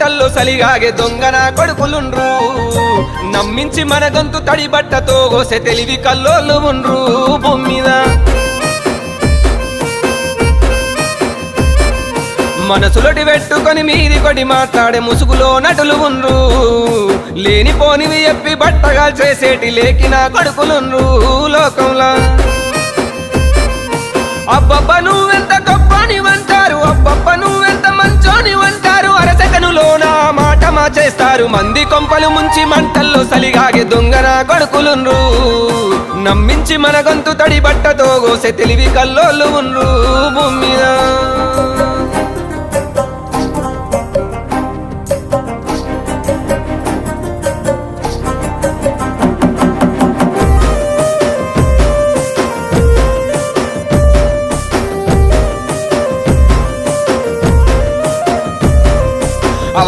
టల్లో సలిగాగే దొంగన కొడుకులుండ్రు. నమ్మించి మన గొంతు తడిబట్టతో గోసే తెలివి కల్లోళ్ళు ఉండ్రు భూమి మీద పెట్టుకొని మీది కొడి మాట్లాడే ముసుగులో నటులు ఉండ్రు. లేనిపోనివి ఎప్పి బట్టగా చేసేటి లేకినా కొడుకులుండ్రు లోకంలా. మాట చేస్తారు. మంది కొంపలు ముంచి మంటల్లో సలిగాగే దొంగన కొడుకులుండ్రు నమ్మించి మన గొంతు తడి బట్టతో గోసే తెలివి కల్లోళ్ళు ఉండ్రు భూమి మీద